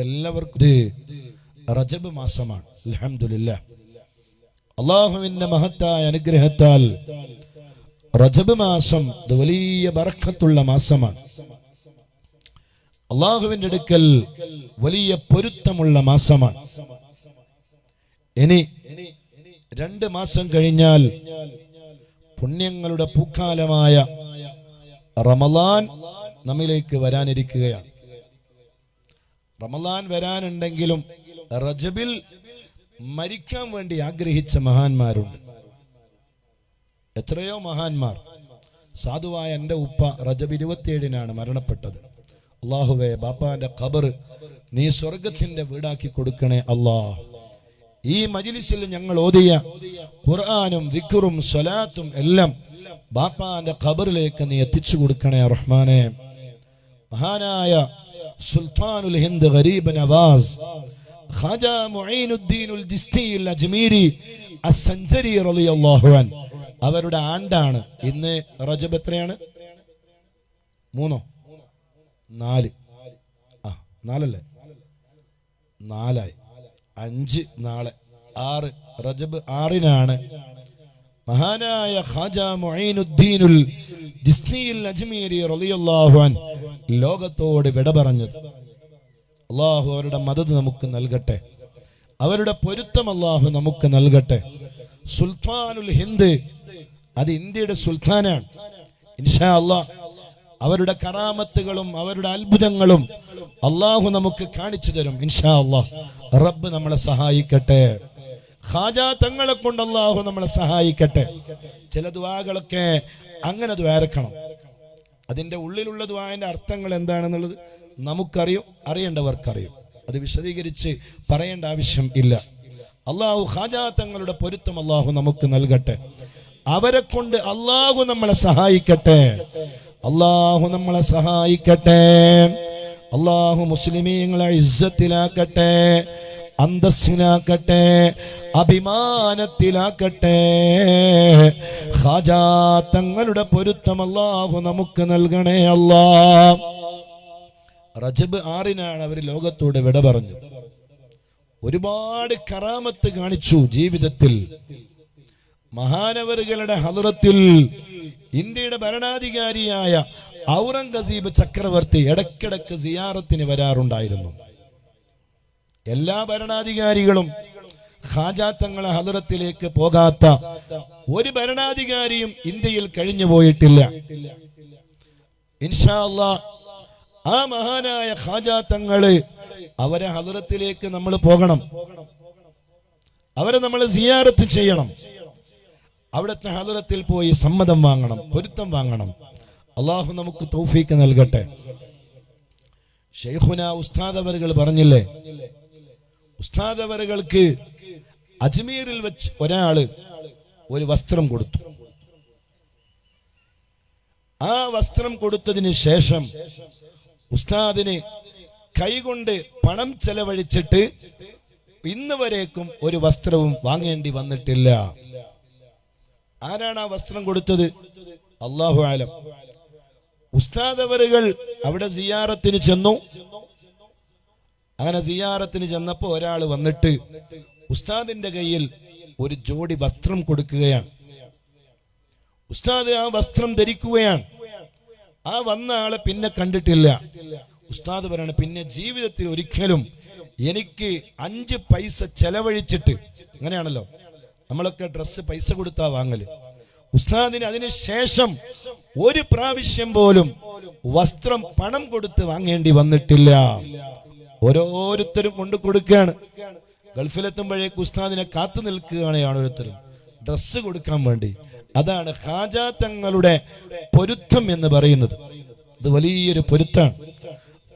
എല്ലാവർക്കും. ഇത് റജബ് മാസമാണ്. അൽഹംദുലില്ല. അള്ളാഹുവിന്റെ മഹത്തായ അനുഗ്രഹത്താൽ റജബ് മാസം ഇത് വലിയ ബറക്കത്തുള്ള മാസമാണ്. അള്ളാഹുവിന്റെ അടുക്കൽ വലിയ പൊരുത്തമുള്ള മാസമാണ്. ഇനി രണ്ട് മാസം കഴിഞ്ഞാൽ പുണ്യങ്ങളുടെ പൂക്കാലമായ റമലാൻ നമ്മിലേക്ക് വരാനിരിക്കുകയാണ്. റമലാൻ വരാനുണ്ടെങ്കിലും റജബിൽ മരിക്കാൻ വേണ്ടി ആഗ്രഹിച്ച മഹാന്മാരുണ്ട്. എത്രയോ മഹാന്മാർ. സാധുവായ എന്റെ ഉപ്പ റജബ് ഇരുപത്തിയേഴിനാണ് മരണപ്പെട്ടത്. അള്ളാഹുവെ ബാപ്പാന്റെ ഖബർ നീ സ്വർഗത്തിന്റെ വീടാക്കി കൊടുക്കണേ അല്ലാ ഈ മജിലിസിൽ ഞങ്ങൾ ഓതിയ ഖുർആാനും ദിക്കുറും സ്വലാത്തും എല്ലാം ബാപ്പാന്റെ ഖബറിലേക്ക് നീ എത്തിച്ചു കൊടുക്കണേ റഹ്മാനെ. മഹാനായ സുൽത്താനുൽ ഹിന്ദ് ഗരീബ് നവാസ് ഖാജ മുഈനുദ്ദീനുൽ ജിസ്തിയിൽ അജ്മീരി അസ്സഞ്ചരി റളിയല്ലാഹു അൻ. അവരുടെ ആണ്ടാണ്. ഇന്ന് റജബ് എത്രയാണ്? മൂന്നോ? നാല്. ആ നാലല്ലേ? നാലായി. അഞ്ച് നാളെ. ആറ്. റജബ് ആറിനാണ്. മഹാനായ ഖാജ മുഈനുദ്ദീനുൽ ജിസ്നിയിൽ അജ്മീരി റളിയല്ലാഹു അൻ. ലോകത്തോട് വിട പറഞ്ഞത്. അള്ളാഹു അവരുടെ മദത് നമുക്ക് നൽകട്ടെ. അവരുടെ പൊരുത്തം അള്ളാഹു നമുക്ക് നൽകട്ടെ. സുൽത്താനുൽ ഹിന്ദ് അത് ഇന്ത്യയുടെ സുൽത്താനാണ്. ഇൻഷാ അള്ളാഹ് അവരുടെ കറാമത്തുകളും അവരുടെ അത്ഭുതങ്ങളും അള്ളാഹു നമുക്ക് കാണിച്ചു തരും ഇൻഷാ അള്ളാഹ് റബ്ബ് നമ്മളെ സഹായിക്കട്ടെ. ഖാജ തങ്ങളെ കൊണ്ട് അള്ളാഹു നമ്മളെ സഹായിക്കട്ടെ. ചില ദ്വാകളൊക്കെ അങ്ങനെ ദ്വാരക്കണം അതിന്റെ ഉള്ളിലുള്ള ദ്വായന്റെ അർത്ഥങ്ങൾ എന്താണെന്നുള്ളത് നമുക്കറിയും അറിയേണ്ടവർക്കറിയും. അത് വിശദീകരിച്ച് പറയേണ്ട ആവശ്യം ഇല്ല. അള്ളാഹു ഹാജാത്തങ്ങളുടെ തങ്ങളുടെ പൊരുത്തം അള്ളാഹു നമുക്ക് നൽകട്ടെ. അവരെ കൊണ്ട് അള്ളാഹു നമ്മളെ സഹായിക്കട്ടെ. അള്ളാഹു നമ്മളെ സഹായിക്കട്ടെ. അള്ളാഹു മുസ്ലിമീങ്ങളെ ഇസ്സത്തിലാക്കട്ടെ. അന്തസ്സിലാക്കട്ടെ അഭിമാനത്തിലാക്കട്ടെ. ഹാജാ തങ്ങളുടെ പൊരുത്തം അല്ലാഹു നമുക്ക് നൽകണേ അല്ലാ. റജബ് ആറിനാണ് അവർ ലോകത്തോട് വിട പറഞ്ഞു ഒരുപാട് കറാമത്ത് കാണിച്ചു ജീവിതത്തിൽ. മഹാനവറുകളുടെ ഹലുറത്തിൽ ഇന്ത്യയുടെ ഭരണാധികാരിയായ ഔറംഗസീബ് ചക്രവർത്തി ഇടക്കിടക്ക് സിയാറത്തിന് വരാറുണ്ടായിരുന്നു. എല്ലാ ഭരണാധികാരികളും ഹാജാത്തങ്ങളെ ഹലുറത്തിലേക്ക് പോകാത്ത ഒരു ഭരണാധികാരിയും ഇന്ത്യയിൽ കഴിഞ്ഞു പോയിട്ടില്ല. ഇൻഷാ അല്ലാ ആ മഹാനായ ഹാജാത്തങ്ങൾ അവരെ ഹലുറത്തിലേക്ക് നമ്മൾ പോകണം. അവരെ നമ്മൾ സിയാറത്ത് ചെയ്യണം. അവിടുത്തെ ഹലുറത്തിൽ പോയി സമ്മതം വാങ്ങണം പൊരുത്തം വാങ്ങണം. അള്ളാഹു നമുക്ക് തൗഫീക്ക് നൽകട്ടെ. ഷെയ്ഖുന ഉസ്താദ് അവർകൾ പറഞ്ഞില്ലേ ഉസ്താദ് അവറുകൾക്ക് അജ്മീറിൽ വെച്ച് ഒരാൾ ഒരു വസ്ത്രം കൊടുത്തു. ആ വസ്ത്രം കൊടുത്തതിന് ശേഷം ഉസ്താദിന് കൈകൊണ്ട് പണം ചെലവഴിച്ചിട്ട് ഇന്ന് വരേക്കും ഒരു വസ്ത്രവും വാങ്ങേണ്ടി വന്നിട്ടില്ല. ആരാണ് ആ വസ്ത്രം കൊടുത്തത്? അള്ളാഹു ആലം ഉസ്താദ് അവറുകൾ അവിടെ സിയാറത്തിന് ചെന്നു. അങ്ങനെ സിയാറത്തിന് ചെന്നപ്പോ ഒരാൾ വന്നിട്ട് ഉസ്താദിന്റെ കയ്യിൽ ഒരു ജോഡി വസ്ത്രം കൊടുക്കുകയാണ്. ഉസ്താദ് ആ വസ്ത്രം ധരിക്കുകയാണ്. ആ വന്ന ആളെ പിന്നെ കണ്ടിട്ടില്ല. ഉസ്താദ് പറയണ പിന്നെ ജീവിതത്തിൽ ഒരിക്കലും എനിക്ക് അഞ്ച് പൈസ ചെലവഴിച്ചിട്ട് അങ്ങനെയാണല്ലോ. നമ്മളൊക്കെ ഡ്രസ്സ് പൈസ കൊടുത്താ വാങ്ങൽ. ഉസ്താദിന് അതിന് ശേഷം ഒരു പ്രാവശ്യം പോലും വസ്ത്രം പണം കൊടുത്ത് വാങ്ങേണ്ടി വന്നിട്ടില്ല. ഓരോരുത്തരും കൊണ്ട് കൊടുക്കുകയാണ്. ഗൾഫിലെത്തുമ്പോഴേക്ക് ഉസ്താദിനെ കാത്തു നിൽക്കുകയാണ് ഓരോരുത്തരും. ഡ്രസ്സ് കൊടുക്കാൻ വേണ്ടി. അതാണ് ഹാജാത്തങ്ങളുടെ തങ്ങളുടെ പൊരുത്തം എന്ന് പറയുന്നത്. അത് വലിയൊരു പൊരുത്താണ്.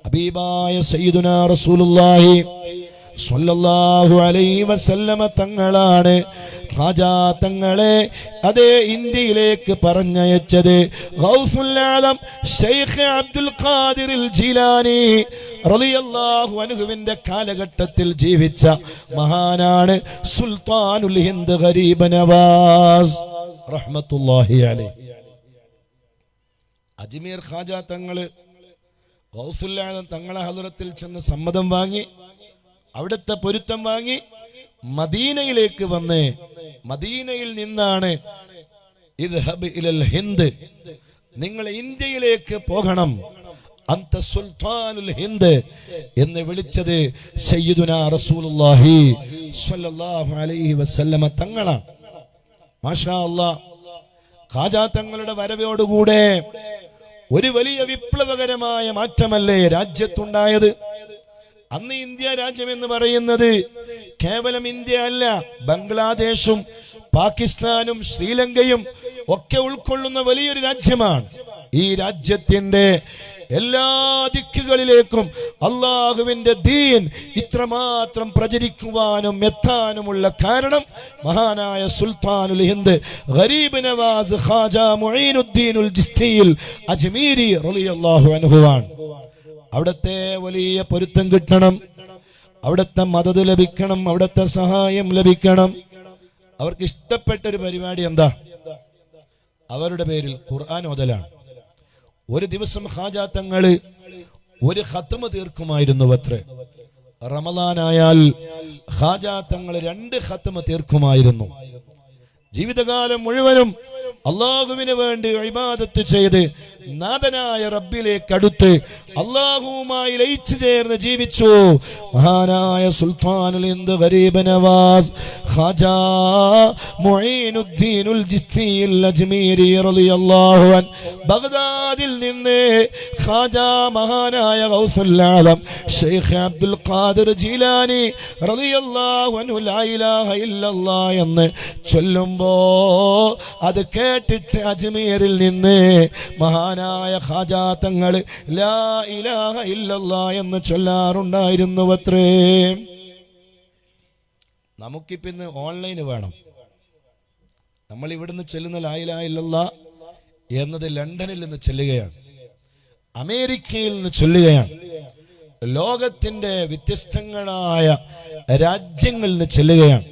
അബീബായ സയ്യിദുന റസൂലുള്ളാഹി സ്വല്ലല്ലാഹു അലൈഹി വസല്ലമ തങ്ങളാണ് രാജാ തങ്ങളെ അതേ ഇന്ത്യയിലേക്ക് പറഞ്ഞയച്ചത്. അബ്ദുൽ ഖാദിറിൽ ജീലാനി റളിയല്ലാഹു കാലഘട്ടത്തിൽ ജീവിച്ച മഹാനാണ് സുൽത്താനുൽ ഹിന്ദ് ഗരീബ് നവാസ് അലൈഹി. അജ്മീർ ഖാജ തങ്ങൾ തങ്ങളെ ഹലുറത്തിൽ ചെന്ന് സമ്മതം വാങ്ങി അവിടുത്തെ പൊരുത്തം വാങ്ങി മദീനയിലേക്ക് വന്ന് മദീനയിൽ നിന്നാണ് ഹിന്ദ്. നിങ്ങൾ ഇന്ത്യയിലേക്ക് പോകണം. അന്ത സുൽത്താനുൽ ഹിന്ദ് എന്ന് വിളിച്ചത് സയ്യിദുന റസൂലുള്ളാഹി സ്വല്ലല്ലാഹു അലൈഹി വസല്ലമ തങ്ങളാണ്. മാഷാ അല്ലാ ഖാജാ തങ്ങളുടെ വരവോടുകൂടെ ഒരു വലിയ വിപ്ലവകരമായ മാറ്റമല്ലേ രാജ്യത്തുണ്ടായത്? അന്ന് ഇന്ത്യ രാജ്യം എന്ന് പറയുന്നത് കേവലം ഇന്ത്യ അല്ല ബംഗ്ലാദേശും പാകിസ്ഥാനും ശ്രീലങ്കയും ഒക്കെ ഉൾക്കൊള്ളുന്ന വലിയൊരു രാജ്യമാണ്. ഈ രാജ്യത്തിന്റെ എല്ലാ ദിക്കുകളിലേക്കും അള്ളാഹുവിന്റെ ദീൻ ഇത്രമാത്രം പ്രചരിക്കുവാനും എത്താനുമുള്ള കാരണം മഹാനായ സുൽത്താനുൽ ഹിന്ദ് ഗരീബ് നവാസ് ഖാജ മുഈനുദ്ദീനുൽ ജിസ്തിയിൽ അജ്മീരി റളിയല്ലാഹു അൻഹുവാണ് അവിടുത്തെ വലിയ പൊരുത്തം കിട്ടണം. അവിടത്തെ മദത് ലഭിക്കണം. അവിടത്തെ സഹായം ലഭിക്കണം. അവർക്ക് ഇഷ്ടപ്പെട്ട ഒരു പരിപാടി എന്താ? അവരുടെ പേരിൽ ഖുർആൻ ഓതലാണ്. ഒരു ദിവസം ഹാജാത്തങ്ങൾ ഒരു ഖത്മ തീർക്കുമായിരുന്നു അത്രേ റമദാനായാൽ ഹാജാത്തങ്ങൾ രണ്ട് ഖത്മ തീർക്കുമായിരുന്നു. ജീവിതകാലം മുഴുവനും അള്ളാഹുവിന് വേണ്ടി ഇബാദത്ത് ചെയ്ത് നാഥനായ റബ്ബിലേക്ക് അടുത്ത് അള്ളാഹുവുമായി ലയിച്ചു ചേർന്ന് ജീവിച്ചു. മഹാനായ സുൽത്താനുൽ ഖാജാ മുഈനുദ്ദീനുൽ അജ്മീരി റളിയല്ലാഹു അൻ ബഗ്ദാദിൽ നിന്ന് മഹാനായ അബ്ദുൽ ഖാദിർ ജീലാനി റളിയല്ലാഹു അൻഹു ലാ ഇലാഹ എന്ന് ചൊല്ലുമ്പോ അത് കേട്ടിട്ട് അജ്മീറിൽ നിന്ന് മഹാനായ ഖാജാ തങ്ങൾ ലാ ഇലാഹ ഇല്ലല്ലാഹ് എന്ന് ചൊല്ലാറുണ്ടായിരുന്നു അത്രേ നമുക്കിപ്പോ ഇന്ന് ഓൺലൈന് വേണം. നമ്മൾ ഇവിടുന്ന് ചെല്ലുന്ന ലാ ഇലാഹ ഇല്ലല്ലാഹ് എന്നത് ലണ്ടനിൽ നിന്ന് ചെല്ലുകയാണ്. അമേരിക്കയിൽ നിന്ന് ചൊല്ലുകയാണ്. ലോകത്തിന്റെ വ്യത്യസ്തങ്ങളായ രാജ്യങ്ങളിൽ നിന്ന് ചെല്ലുകയാണ്.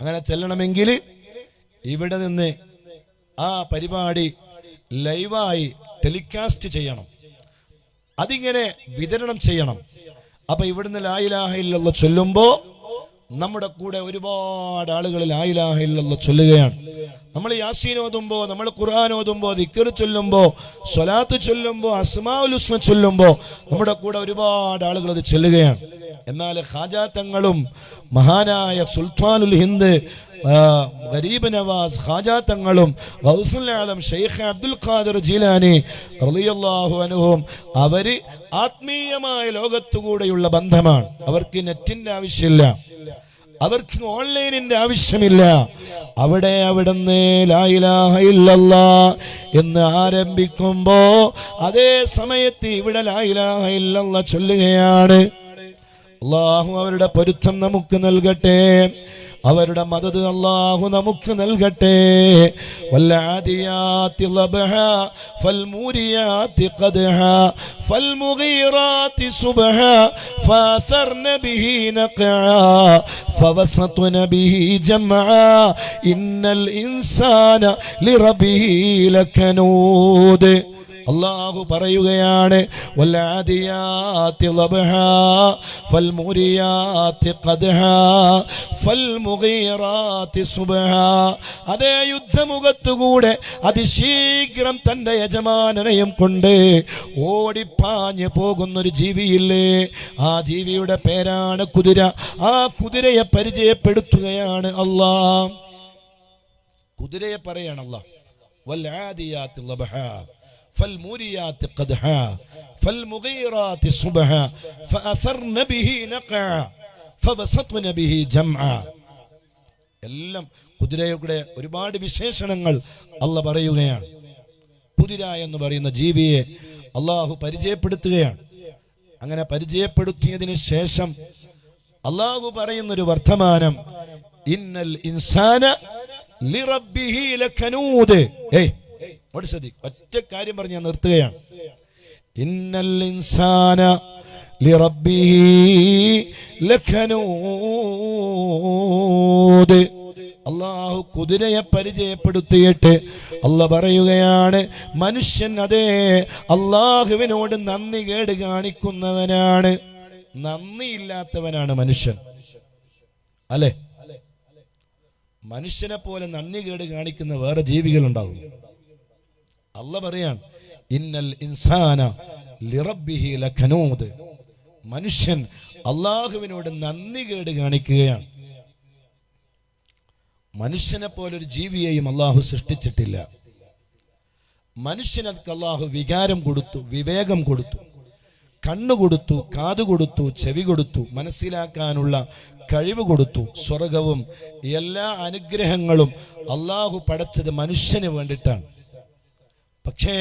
അങ്ങനെ ചെല്ലണമെങ്കിൽ ഇവിടെ നിന്ന് ആ പരിപാടി ലൈവായി ടെലികാസ്റ്റ് ചെയ്യണം. അതിങ്ങനെ വിതരണം ചെയ്യണം. അപ്പൊ ഇവിടുന്ന് ലായിലാഹ ഇല്ലല്ല ചൊല്ലുമ്പോ നമ്മുടെ കൂടെ ഒരുപാട് ആളുകൾ ലായിലാഹ ഇല്ലല്ല ചൊല്ലുകയാണ്. നമ്മൾ യാസീൻ ഓതുമ്പോ നമ്മൾ ഖുർആൻ ഓതുമ്പോ ദിക്കർ ചൊല്ലുമ്പോ സ്വലാത്ത് ചൊല്ലുമ്പോ അസ്മാഉൽ ഹുസ്ന ചൊല്ലുമ്പോ നമ്മുടെ കൂടെ ഒരുപാട് ആളുകൾ അത് ചൊല്ലുകയാണ്. എന്നാൽ ഹാജാത്തങ്ങളും മഹാനായ സുൽത്താനുൽ ഹിന്ദ് ഗരീബ് നവാസ് ഖാജാത്തങ്ങളും ഗൗസുൽ ആലം ഷെയ്ഖ് അബ്ദുൽ ഖാദിർ ജീലാനി റളിയല്ലാഹു അനുഹും അവർ ആത്മീയമായ ലോകത്തുകൂടെയുള്ള ബന്ധമാണ്. അവർക്ക് നെറ്റിന്റെ ആവശ്യമില്ല. അവർക്ക് ഓൺലൈനിന്റെ ആവശ്യമില്ല. അവിടെ അവിടുന്ന് ലായിലാഹ ഇല്ലല്ലാ എന്ന് ആരംഭിക്കുമ്പോ അതേ സമയത്ത് ഇവിടെ ലായിലാഹ ഇല്ലല്ലാ ചൊല്ലുകയാണ്. അള്ളാഹു അവരുടെ പൊരുത്തം നമുക്ക് നൽകട്ടെ. അവരുടെ മദത് അള്ളാഹു നമുക്ക് നൽകട്ടെ. അള്ളാഹു പറയുകയാണ് ഫൽമുരിയാത്തി ഖദ്ഹ ഫൽമുഗീറാത്തി സുബ്ഹ അതേ യുദ്ധമുഖത്തുകൂടെ അതിശീഘ്രം തന്റെ യജമാനനെയും കൊണ്ട് ഓടിപ്പാഞ്ഞ് പോകുന്നൊരു ജീവിയില്ലേ ആ ജീവിയുടെ പേരാണ് കുതിര ആ കുതിരയെ പരിചയപ്പെടുത്തുകയാണ് അള്ളാ കുതിരയെ പറയാണ് അള്ളാ വല്ലാദിയാത്തി ലബ്ഹ فالموريات قدحا فالمغيرات صبحا فأثرن به نقعا فبسطن به جمعا എല്ലാം കുതിരയുടെ ഒരുപാട് വിശേഷണങ്ങൾ അല്ല പറയുകയാണ്. കുതിര എന്ന് പറയുന്ന ജീവിയെ അള്ളാഹു പരിചയപ്പെടുത്തുകയാണ്. അങ്ങനെ പരിചയപ്പെടുത്തിയതിന് ശേഷം അള്ളാഹു പറയുന്നൊരു വർത്തമാനം ഇന്നൽ ഇൻസാന ഒറ്റ കാര്യം പറഞ്ഞ് ഞാൻ നിർത്തുകയാണ്. ഇന്നൽ ഇൻസാന ലിറബ്ബിഹി ലകനൂദ് അള്ളാഹു കുതിരയെ പരിചയപ്പെടുത്തിയിട്ട് അല്ല പറയുകയാണ് മനുഷ്യൻ അതേ അള്ളാഹുവിനോട് നന്ദി കേട് കാണിക്കുന്നവനാണ്. നന്ദിയില്ലാത്തവനാണ് മനുഷ്യൻ. അല്ലേ? മനുഷ്യനെ പോലെ നന്ദി കേട് കാണിക്കുന്ന വേറെ ജീവികളുണ്ടാവും. അല്ല പറയാണ് ഇന്നൽ ഇൻസാന ലിറബിഹി ലഖനൂദ്. മനുഷ്യൻ അള്ളാഹുവിനോട് നന്ദി കേട് കാണിക്കുകയാണ്. മനുഷ്യനെ പോലൊരു ജീവിയെയും അള്ളാഹു സൃഷ്ടിച്ചിട്ടില്ല. മനുഷ്യനക്ക് അള്ളാഹു വികാരം കൊടുത്തു വിവേകം കൊടുത്തു കണ്ണു കൊടുത്തു കാതു കൊടുത്തു ചെവി കൊടുത്തു മനസ്സിലാക്കാനുള്ള കഴിവ് കൊടുത്തു സ്വർഗവും എല്ലാ അനുഗ്രഹങ്ങളും അള്ളാഹു പടച്ചത് മനുഷ്യന് വേണ്ടിയിട്ടാണ്. പക്ഷേ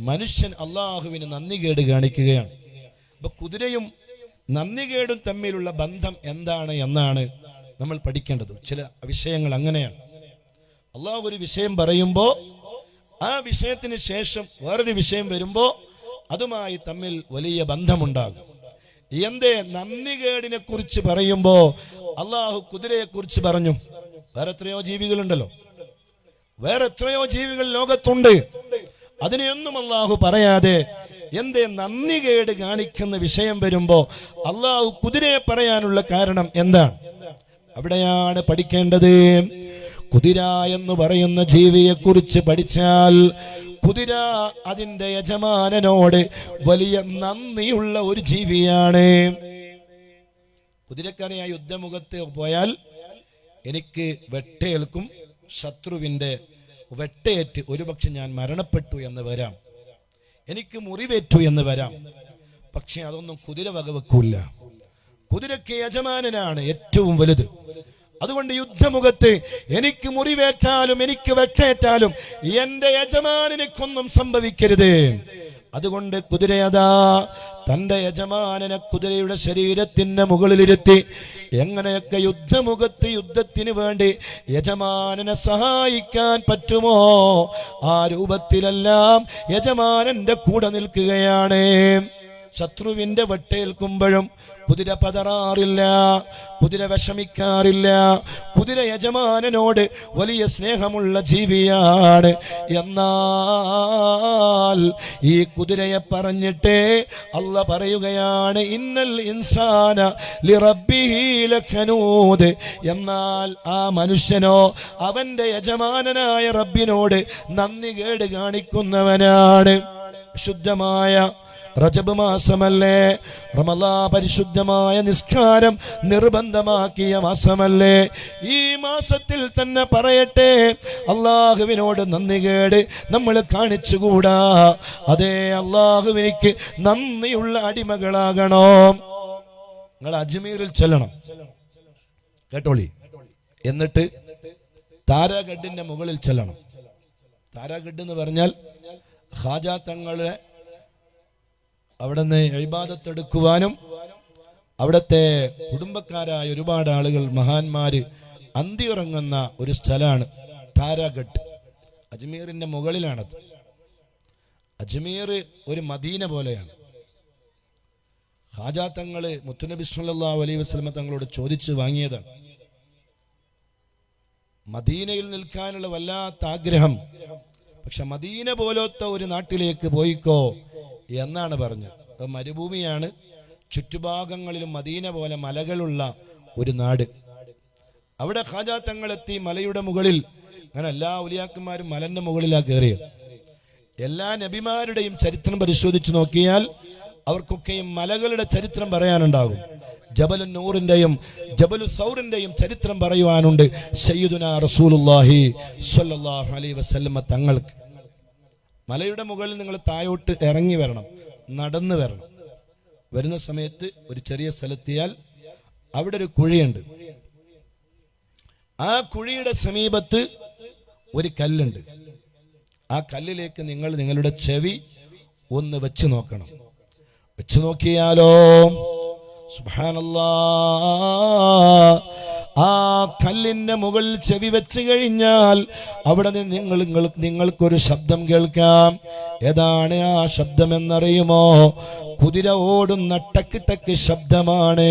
മനുഷ്യൻ അള്ളാഹുവിന് നന്ദി കേട് കാണിക്കുകയാണ്. അപ്പൊ കുതിരയും നന്ദി കേടും തമ്മിലുള്ള ബന്ധം എന്താണ് എന്നാണ് നമ്മൾ പഠിക്കേണ്ടത്. ചില വിഷയങ്ങൾ അങ്ങനെയാണ്. അള്ളാഹു ഒരു വിഷയം പറയുമ്പോൾ ആ വിഷയത്തിന് ശേഷം വേറൊരു വിഷയം വരുമ്പോൾ അതുമായി തമ്മിൽ വലിയ ബന്ധമുണ്ടാകും. എന്തേ നന്ദികേടിനെ കുറിച്ച് പറയുമ്പോ അള്ളാഹു കുതിരയെ കുറിച്ച് പറഞ്ഞു. വേറെ എത്രയോ ജീവികളുണ്ടല്ലോ. വേറെ എത്രയോ ജീവികൾ ലോകത്തുണ്ട്. അതിനെയൊന്നും അള്ളാഹു പറയാതെ എന്തേ നന്ദികേട് കാണിക്കുന്ന വിഷയം വരുമ്പോ അള്ളാഹു കുതിരയെ പറയാനുള്ള കാരണം എന്താണ്? അവിടെയാണ് പഠിക്കേണ്ടത്. കുതിര എന്ന് പറയുന്ന ജീവിയെ കുറിച്ച് പഠിച്ചാൽ കുതിര അതിന്റെ യജമാനനോട് വലിയ നന്ദിയുള്ള ഒരു ജീവിയാണ്. കുതിരക്കറിയ യുദ്ധമുഖത്ത് പോയാൽ എനിക്ക് വെട്ടേൽക്കും ശത്രുവിന്റെ വെട്ടേറ്റ് ഒരുപക്ഷെ ഞാൻ മരണപ്പെട്ടു എന്ന് വരാം. എനിക്ക് മുറിവേറ്റു എന്ന് വരാം. പക്ഷെ അതൊന്നും കുതിര വകവെക്കൂല കുതിരക്ക് യജമാനനാണ് ഏറ്റവും വലുത്. അതുകൊണ്ട് യുദ്ധമുഖത്ത് എനിക്ക് മുറിവേറ്റാലും എനിക്ക് വെട്ടേറ്റാലും എന്റെ യജമാനനിക്കൊന്നും സംഭവിക്കരുത്. അതുകൊണ്ട് കുതിരയതാ തന്റെ യജമാനനെ കുതിരയുടെ ശരീരത്തിന്റെ മുകളിലിരുത്തി എങ്ങനെയൊക്കെ യുദ്ധമുഖത്ത് യുദ്ധത്തിന് വേണ്ടി യജമാനനെ സഹായിക്കാൻ പറ്റുമോ? ആ രൂപത്തിലെല്ലാം യജമാനന്റെ കൂടെ നിൽക്കുകയാണ്. ശത്രുവിന്റെ വെട്ടേൽക്കുമ്പോഴും കുതിര പതറാറില്ല കുതിര വിഷമിക്കാറില്ല. കുതിര യജമാനനോട് വലിയ സ്നേഹമുള്ള ജീവിയാണ്. എന്നാൽ ഈ കുതിരയെ പറഞ്ഞിട്ട് അല്ല പറയുകയാണ് ഇന്നൽ ഇൻസാന ലിറബിഹീലൂത് എന്നാൽ ആ മനുഷ്യനോ അവന്റെ യജമാനനായ റബ്ബിനോട് നന്ദി കേട് കാണിക്കുന്നവനാണ്. ശുദ്ധമായ റജബ് മാസമല്ലേ? റമലാ പരിശുദ്ധമായ നിസ്കാരം നിർബന്ധമാക്കിയ മാസമല്ലേ? ഈ മാസത്തിൽ തന്നെ പറയട്ടെ. അള്ളാഹുവിനോട് നന്ദി കേട് നമ്മൾ കാണിച്ചുകൂടാ. അതേ അള്ളാഹുവിനിക്ക് നന്ദിയുള്ള അടിമകളാകണോ? നിങ്ങൾ അജ്മീറിൽ ചെല്ലണം. കേട്ടോളി. എന്നിട്ട് താരാഗഡിന്റെ മുകളിൽ ചെല്ലണം. താരാഗഡ് എന്ന് പറഞ്ഞാൽ ഹാജാ തങ്ങളെ അവിടെ നിന്ന് എഴുപാദത്തെടുക്കുവാനും അവിടുത്തെ കുടുംബക്കാരായ ഒരുപാട് ആളുകൾ മഹാന്മാര് അന്തിയുറങ്ങുന്ന ഒരു സ്ഥലമാണ് താരാഘട്ട് അജ്മീറിന്റെ മുകളിലാണത്. അജ്മീർ ഒരു മദീന പോലെയാണ്. ഹാജാ തങ്ങൾ മുത്തുനബി സല്ലല്ലാഹു അലൈ വസ്ലമ തങ്ങളോട് ചോദിച്ചു വാങ്ങിയതാണ്. മദീനയിൽ നിൽക്കാനുള്ള വല്ലാത്ത ആഗ്രഹം. പക്ഷെ മദീന പോലത്തെ ഒരു നാട്ടിലേക്ക് പോയിക്കോ എന്നാണ് പറഞ്ഞത്. മരുഭൂമിയാണ് ചുറ്റുഭാഗങ്ങളിലും മദീന പോലെ മലകളുള്ള ഒരു നാട്. അവിടെ ഖാജാ തങ്ങളെത്തി മലയുടെ മുകളിൽ അങ്ങനെ എല്ലാ ഉലിയാക്കന്മാരും മലന്റെ മുകളിലാ കയറിയത് എല്ലാ നബിമാരുടെയും ചരിത്രം പരിശോധിച്ചു നോക്കിയാൽ അവർക്കൊക്കെയും മലകളുടെ ചരിത്രം പറയാനുണ്ടാകും. ജബലു നൂറിന്റെയും ജബലു സൗറിന്റെയും ചരിത്രം പറയുവാനുണ്ട്. സയ്യിദുന റസൂലുള്ളാഹി സ്വല്ലല്ലാഹു അലൈഹി വസല്ലമ തങ്ങൾക്ക്. മലയുടെ മുകളിൽ നിങ്ങൾ താഴോട്ട് ഇറങ്ങി വരണം. നടന്നു വരണം. വരുന്ന സമയത്ത് ഒരു ചെറിയ സ്ഥലത്തിയാൽ അവിടെ ഒരു കുഴിയുണ്ട്. ആ കുഴിയുടെ സമീപത്ത് ഒരു കല്ലുണ്ട്. ആ കല്ലിലേക്ക് നിങ്ങൾ നിങ്ങളുടെ ചെവി ഒന്ന് വെച്ച് നോക്കണം. വെച്ച് നോക്കിയാലോ? സുബ്ഹാനല്ലാ. ആ കല്ലിന്റെ മുകളിൽ ചെവി വെച്ച് കഴിഞ്ഞാൽ അവിടെ നിന്ന് നിങ്ങൾ നിങ്ങൾ നിങ്ങൾക്കൊരു ശബ്ദം കേൾക്കാം. ഏതാണ് ആ ശബ്ദമെന്നറിയുമോ കുതിര ഓടുന്ന ടക്ക് ടക്ക് ശബ്ദമാണ്.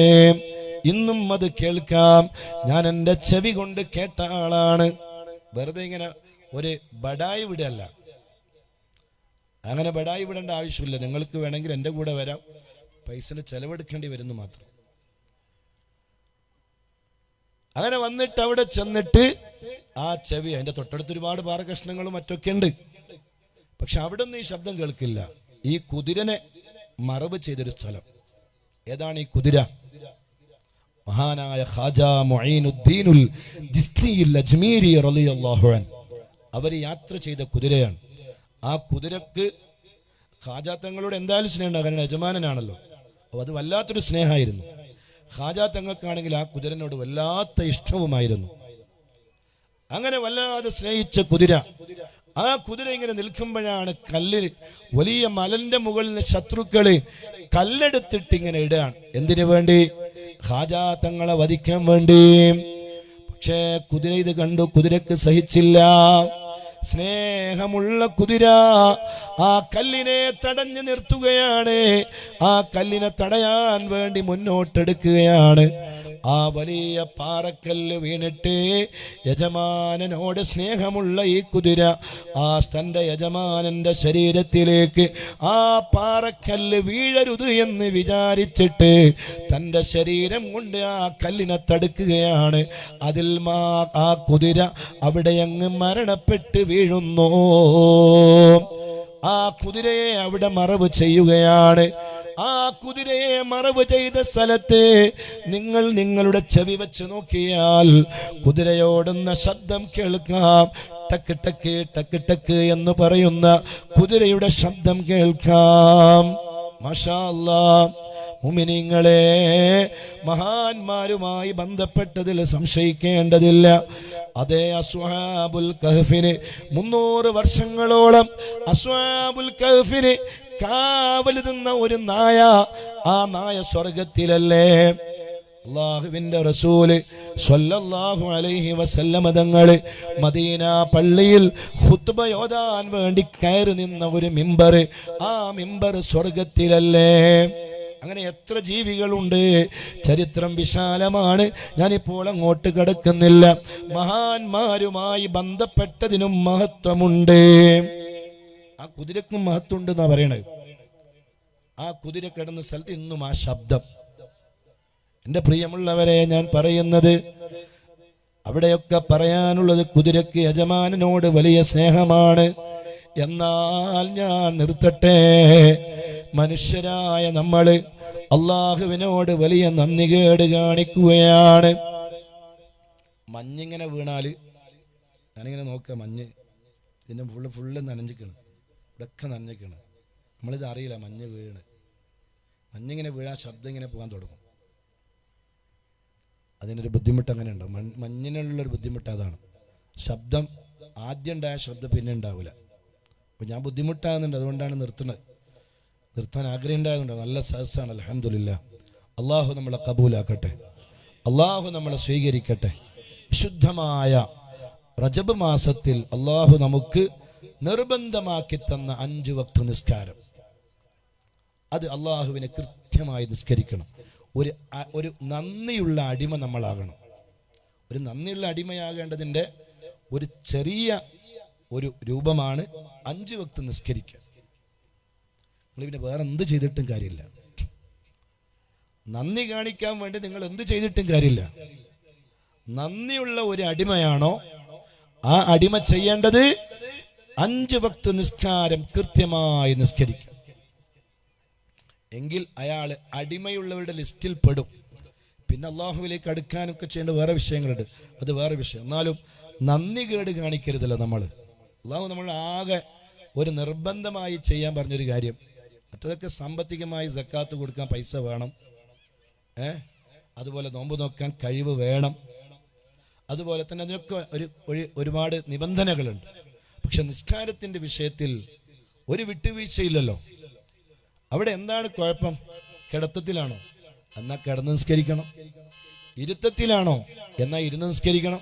ഇന്നും അത് കേൾക്കാം. ഞാൻ എന്റെ ചെവി കൊണ്ട് കേട്ട ആളാണ്. വെറുതെ ഇങ്ങനെ ഒരു ബഡായി വിടല്ല. അങ്ങനെ ബഡായി വിടേണ്ട ആവശ്യമില്ല. നിങ്ങൾക്ക് വേണമെങ്കിൽ എന്റെ കൂടെ വരാം. പൈസന് ചെലവെടുക്കേണ്ടി വരുന്നു മാത്രം. അങ്ങനെ വന്നിട്ട് അവിടെ ചെന്നിട്ട് ആ ചെവി അതിന്റെ തൊട്ടടുത്ത് ഒരുപാട് പാറകഷ്ണങ്ങളും മറ്റൊക്കെ ഉണ്ട്. പക്ഷെ അവിടെ നിന്ന് ഈ ശബ്ദം കേൾക്കില്ല. ഈ കുതിരനെ മറവ് ചെയ്തൊരു സ്ഥലം. ഏതാണ് ഈ കുതിര? മഹാനായ ഖാജ അജ്മീരി അവർ യാത്ര ചെയ്ത കുതിരയാണ്. ആ കുതിരക്ക് ഖാജാത്തങ്ങളോട് തങ്ങളോട് എന്തായാലും സ്നേഹമുണ്ടാകും കാരണം യജമാനനാണല്ലോ. അപ്പോൾ അത് വല്ലാത്തൊരു സ്നേഹമായിരുന്നു. ഖാജ തങ്ങൾക്കാണെങ്കിൽ ആ കുതിരനോട് വല്ലാത്ത ഇഷ്ടവുമായിരുന്നു. അങ്ങനെ വല്ലാതെ സ്നേഹിച്ച കുതിര ആ കുതിര ഇങ്ങനെ നിൽക്കുമ്പോഴാണ് കല്ല് വലിയ മലന്റെ മുകളിൽ ശത്രുക്കൾ കല്ലെടുത്തിട്ട് ഇങ്ങനെ ഇടുകയാണ്. എന്തിനു വേണ്ടി? ഹാജാ തങ്ങളെ വധിക്കാൻ വേണ്ടി. പക്ഷേ കുതിര ഇത് കണ്ടു കുതിരക്ക് സഹിച്ചില്ല. സ്നേഹമുള്ള കുതിര ആ കല്ലിനെ തടഞ്ഞു നിർത്തുകയാണ്. ആ കല്ലിനെ തടയാൻ വേണ്ടി മുന്നോട്ടെടുക്കുകയാണ്. ആ വലിയ പാറക്കല്ല് വീണിട്ട് യജമാനനോട് സ്നേഹമുള്ള ഈ കുതിര ആ തന്റെ യജമാനന്റെ ശരീരത്തിലേക്ക് ആ പാറക്കല്ല് വീഴരുത് എന്ന് വിചാരിച്ചിട്ട് തന്റെ ശരീരം കൊണ്ട് ആ കല്ലിനെ തടുക്കുകയാണ്. അതിൽ മാ ആ കുതിര അവിടെ അങ്ങ് മരണപ്പെട്ട് വീഴുന്നു. ആ കുതിരയെ അവിടെ മറവ് ചെയ്യുകയാണ്. ആ കുതിരയെ മറവ് ചെയ്ത സ്ഥലത്തെ നിങ്ങൾ നിങ്ങളുടെ ചെവി വെച്ച് നോക്കിയാൽ കുതിരയോടുന്ന ശബ്ദം കേൾക്കാം. ടക്ക് ടക്ക് ടക്ക് ടക്ക് എന്ന് പറയുന്ന കുതിരയുടെ ശബ്ദം കേൾക്കാം. മഷാ അല്ലാ മുമിനിങ്ങളെ മഹാന്മാരുമായി ബന്ധപ്പെട്ടതിൽ സംശയിക്കേണ്ടതില്ല. അതേ അസ്വാബുൽ കഹഫിന് മുന്നൂറ് വർഷങ്ങളോളം അസ്വാബുൽ കഹഫിന് കാവൽ നിന്ന ഒരു നായ ആ നായ സ്വർഗത്തിലല്ലേ? അള്ളാഹുവിന്റെ റസൂൽ സ്വല്ലല്ലാഹു അലൈഹി വസല്ലമ തങ്ങൾ മദീന പള്ളിയിൽ ഖുത്ബ വേണ്ടി കയറി നിന്ന ഒരു മിമ്പർ ആ മിമ്പർ സ്വർഗത്തിലല്ലേ? അങ്ങനെ എത്ര ജീവികളുണ്ട്? ചരിത്രം വിശാലമാണ്. ഞാനിപ്പോൾ അങ്ങോട്ട് കിടക്കുന്നില്ല. മഹാന്മാരുമായി ബന്ധപ്പെട്ടതിനും മഹത്വമുണ്ട്. ആ കുതിരക്കും മഹത്വമുണ്ട് എന്നാ പറയണത്. ആ കുതിര കിടന്ന സ്ഥലത്ത് ഇന്നും ആ ശബ്ദം. എന്റെ പ്രിയമുള്ളവരെ ഞാൻ പറയുന്നത് അവിടെയൊക്കെ പറയാനുള്ളത് കുതിരക്ക് യജമാനനോട് വലിയ സ്നേഹമാണ്. എന്നാൽ ഞാൻ നിർത്തട്ടെ. മനുഷ്യരായ നമ്മൾ അള്ളാഹുവിനോട് വലിയ നന്ദി കേട് കാണിക്കുകയാണ്. മഞ്ഞിങ്ങനെ വീണാൽ ഞാനിങ്ങനെ നോക്കുക മഞ്ഞ്. ഇതിന്റെ ഫുള്ള് ഫുള്ള് നനഞ്ഞിക്കണം ഇവിടെയൊക്കെ നനഞ്ഞിക്കണം നമ്മളിത് അറിയില്ല മഞ്ഞ് വീണ്. മഞ്ഞിങ്ങനെ വീഴാൻ ശബ്ദം ഇങ്ങനെ പോകാൻ തുടങ്ങും. അതിനൊരു ബുദ്ധിമുട്ട് അങ്ങനെ ഉണ്ടാവും മഞ്ഞിനുള്ളൊരു ബുദ്ധിമുട്ട് അതാണ്. ശബ്ദം ആദ്യം ഉണ്ടായ ശബ്ദം പിന്നെ ഉണ്ടാവില്ല. അപ്പോൾ ഞാൻ ബുദ്ധിമുട്ടാകുന്നുണ്ട് അതുകൊണ്ടാണ് നിർത്തുന്നത്. നിർത്താൻ ആഗ്രഹം ഉണ്ടാകുന്നുണ്ട് നല്ല സഹസാണ് അലഹമില്ല അള്ളാഹു നമ്മളെ കബൂലാക്കട്ടെ. അള്ളാഹു നമ്മളെ സ്വീകരിക്കട്ടെ. ശുദ്ധമായ റജബ് മാസത്തിൽ അള്ളാഹു നമുക്ക് നിർബന്ധമാക്കി തന്ന അഞ്ച് വക്ത നിസ്കാരം. അത് അള്ളാഹുവിനെ കൃത്യമായി നിസ്കരിക്കണം. ഒരു ഒരു നന്ദിയുള്ള അടിമ നമ്മളാകണം. ഒരു നന്ദിയുള്ള അടിമയാകേണ്ടതിന്റെ ഒരു ചെറിയ ഒരു രൂപമാണ് അഞ്ച് വക്ത് നിസ്കരിക്കുക. നിങ്ങൾ പിന്നെ വേറെ എന്ത് ചെയ്തിട്ടും കാര്യമില്ല. നന്ദി കാണിക്കാൻ വേണ്ടി നിങ്ങൾ എന്ത് ചെയ്തിട്ടും കാര്യമില്ല. നന്ദിയുള്ള ഒരു അടിമയാണോ? ആ അടിമ ചെയ്യേണ്ടത് അഞ്ച് വക്ത് നിസ്കാരം കൃത്യമായി നിസ്കരിക്കും എങ്കിൽ അയാൾ അടിമയുള്ളവരുടെ ലിസ്റ്റിൽ പെടും. പിന്നെ അള്ളാഹുവിലേക്ക് അടുക്കാനൊക്കെ ചെയ്യേണ്ട വേറെ വിഷയങ്ങളുണ്ട്. അത് വേറെ വിഷയം. എന്നാലും നന്ദി കേട് കാണിക്കരുതല്ലോ നമ്മൾ. അള്ളാഹു നമ്മൾ ആകെ ഒരു നിർബന്ധമായി ചെയ്യാൻ പറഞ്ഞൊരു കാര്യം. മറ്റതൊക്കെ സാമ്പത്തികമായി ജക്കാത്ത് കൊടുക്കാൻ പൈസ വേണം. ഏ? അതുപോലെ നോമ്പ് നോക്കാൻ കഴിവ് വേണം. അതുപോലെ തന്നെ അതിനൊക്കെ ഒരു ഒരു- ഒരുപാട് നിബന്ധനകളുണ്ട്. പക്ഷെ നിസ്കാരത്തിന്റെ വിഷയത്തിൽ ഒരു വിട്ടുവീഴ്ചയില്ലല്ലോ. അവിടെ എന്താണ് കുഴപ്പം? കിടത്തത്തിലാണോ? എന്നാ കിടന്ന് നിസ്കരിക്കണം. ഇരുത്തത്തിലാണോ? എന്നാ ഇരുന്ന് നിസ്കരിക്കണം.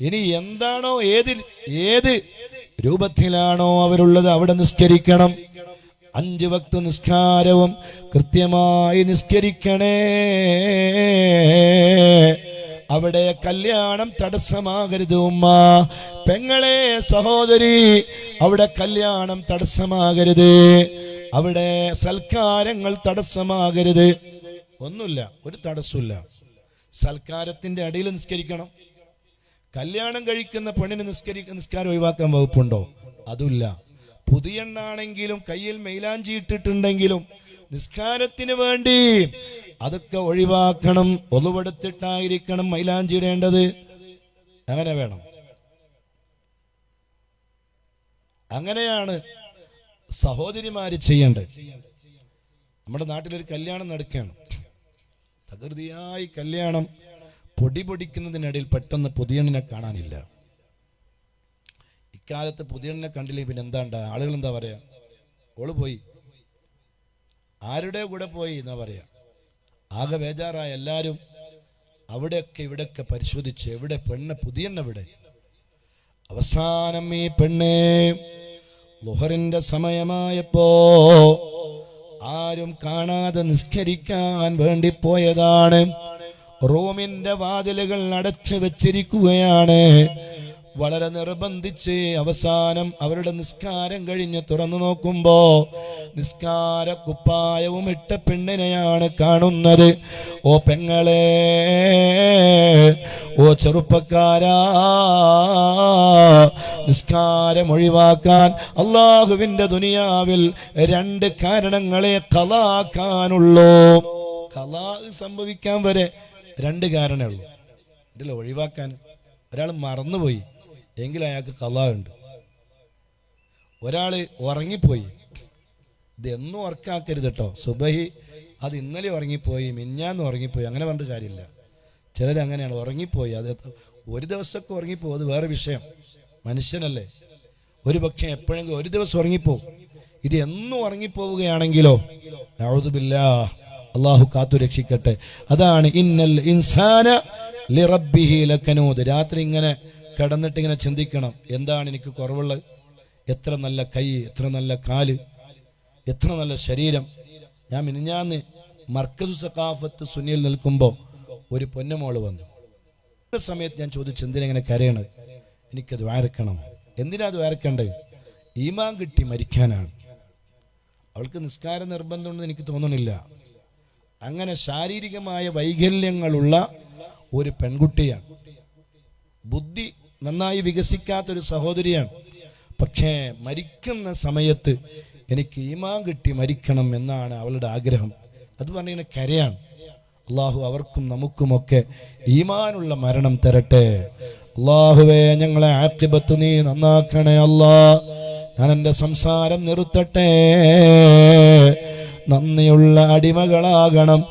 ഇനി എന്താണോ ഏതിൽ ഏത് രൂപത്തിലാണോ അവരുള്ളത് അവിടെ നിസ്കരിക്കണം. അഞ്ച് വക്ത നിസ്കാരവും കൃത്യമായി നിസ്കരിക്കണേ. അവിടെ കല്യാണം തടസ്സമാകരുത് ഉമ്മ. പെങ്ങളെ സഹോദരി അവിടെ കല്യാണം തടസ്സമാകരുത്. അവിടെ സൽക്കാരങ്ങൾ തടസ്സമാകരുത്. ഒന്നുമില്ല ഒരു തടസ്സമില്ല. സൽക്കാരത്തിന്റെ അടിയിൽ നിസ്കരിക്കണം. കല്യാണം കഴിക്കുന്ന പെണ്ണിന് നിസ്കരി നിസ്കാരം ഒഴിവാക്കാൻ വകുപ്പുണ്ടോ? അതുമില്ല. പുതിയെണ്ണാണെങ്കിലും കയ്യിൽ മെയിലാഞ്ചി ഇട്ടിട്ടുണ്ടെങ്കിലും നിസ്കാരത്തിന് വേണ്ടി അതൊക്കെ ഒഴിവാക്കണം ഒളിവെടുത്തിട്ടായിരിക്കണം മൈലാഞ്ചി ഇടേണ്ടത്. അങ്ങനെ വേണം. അങ്ങനെയാണ് സഹോദരിമാര് ചെയ്യേണ്ടത്. നമ്മുടെ നാട്ടിലൊരു കല്യാണം നടക്കുകയാണ്. തകൃതിയായി കല്യാണം പൊടി പൊടിക്കുന്നതിനിടയിൽ പെട്ടെന്ന് പുതിയണ്ണിനെ കാണാനില്ല. ഇക്കാലത്ത് പുതിയണ്ണിനെ കണ്ടില്ലേ? പിന്നെ എന്താണ്ട? ആളുകൾ എന്താ പറയാ? ഓൾ പോയി. ആരുടെ കൂടെ പോയി എന്നാ പറയാ? ആകെ ബേജാറായ എല്ലാരും അവിടെയൊക്കെ ഇവിടെയൊക്കെ പരിശോധിച്ച് എവിടെ പെണ്ണ് പുതിയണ്ണ എവിടെ? അവസാനം ഈ പെണ്ണ് ലുഹറിന്റെ സമയമായപ്പോ ആരും കാണാതെ നിസ്കരിക്കാൻ വേണ്ടി പോയതാണ്. റൂമിന്റെ വാതിലുകൾ അടച്ചു വെച്ചിരിക്കുകയാണ്. വളരെ നിർബന്ധിച്ച് അവസാനം അവരുടെ നിസ്കാരം കഴിഞ്ഞ് തുറന്നു നോക്കുമ്പോ നിസ്കാര കുപ്പായവും ഇട്ട പെണ്ണിനെയാണ് കാണുന്നത്. ഓ പെങ്ങളെ ഓ ചെറുപ്പക്കാരാ നിസ്കാരം ഒഴിവാക്കാൻ അള്ളാഹുവിന്റെ ദുനിയാവിൽ രണ്ട് കാരണങ്ങളെ കലാക്കാനുള്ളൂ കലാ സംഭവിക്കാൻ വരെ രണ്ട് കാരണമേ ഉള്ളൂ. ഇതിൽ ഒഴിവാക്കാൻ ഒരാൾ മറന്നുപോയി എങ്കിൽ അയാൾക്ക് കലാവുണ്ട്. ഒരാൾ ഉറങ്ങിപ്പോയി. ഇതെന്നും ഉറക്കാക്കരുത് കേട്ടോ സുബഹി അത് ഇന്നലെ ഉറങ്ങിപ്പോയി മിഞ്ഞാന്ന് ഉറങ്ങിപ്പോയി അങ്ങനെ പറഞ്ഞിട്ട് കാര്യമില്ല. ചിലർ അങ്ങനെയാണ്. ഉറങ്ങിപ്പോയി. അത് ഒരു ദിവസമൊക്കെ ഉറങ്ങിപ്പോകും അത് വേറെ വിഷയം. മനുഷ്യനല്ലേ? ഒരു പക്ഷേ എപ്പോഴെങ്കിലും ഒരു ദിവസം ഉറങ്ങിപ്പോവും. ഇത് എന്നും ഉറങ്ങിപ്പോവുകയാണെങ്കിലോ? ഔദുബില്ലാ അള്ളാഹു കാത്തു രക്ഷിക്കട്ടെ. അതാണ് ഇന്നൽ ഇൻസാന ലക്കനൂദ്. രാത്രി ഇങ്ങനെ കിടന്നിട്ട് ഇങ്ങനെ ചിന്തിക്കണം. എന്താണ് എനിക്ക് കുറവുള്ളത്? എത്ര നല്ല കൈ എത്ര നല്ല കാൽ എത്ര നല്ല ശരീരം. ഞാൻ മിനിഞ്ഞാന്ന് മർക്കസു സഖാഫത്ത് സുനിയിൽ നിൽക്കുമ്പോൾ ഒരു പൊന്നമോൾ വന്നു. സമയത്ത് ഞാൻ ചോദിച്ചു എന്തിനെങ്ങനെ കരയണത് എനിക്കത് വരക്കണം എന്തിനാ അത് വരക്കേണ്ടത് ഈമാൻ കിട്ടി മരിക്കാനാണ്. അവൾക്ക് നിസ്കാര നിർബന്ധമുണ്ടെന്ന് എനിക്ക് തോന്നണില്ല. അങ്ങനെ ശാരീരികമായ വൈകല്യങ്ങളുള്ള ഒരു പെൺകുട്ടിയാണ്. ബുദ്ധി നന്നായി വികസിക്കാത്തൊരു സഹോദരിയാണ്. പക്ഷേ മരിക്കുന്ന സമയത്ത് എനിക്ക് ഈമാൻ കിട്ടി മരിക്കണം എന്നാണ് അവളുടെ ആഗ്രഹം. അത് പറഞ്ഞ കരയാണ്. അള്ളാഹു അവർക്കും നമുക്കുമൊക്കെ ഈമാനുള്ള മരണം തരട്ടെ. അള്ളാഹുവേ ഞങ്ങളെ ആക്കിബത്ത് നീ നന്നാക്കണേ അല്ലാ. ഞാൻ എന്റെ സംസാരം നിർത്തട്ടെ. നന്ദിയുള്ള അടിമകളാകണം.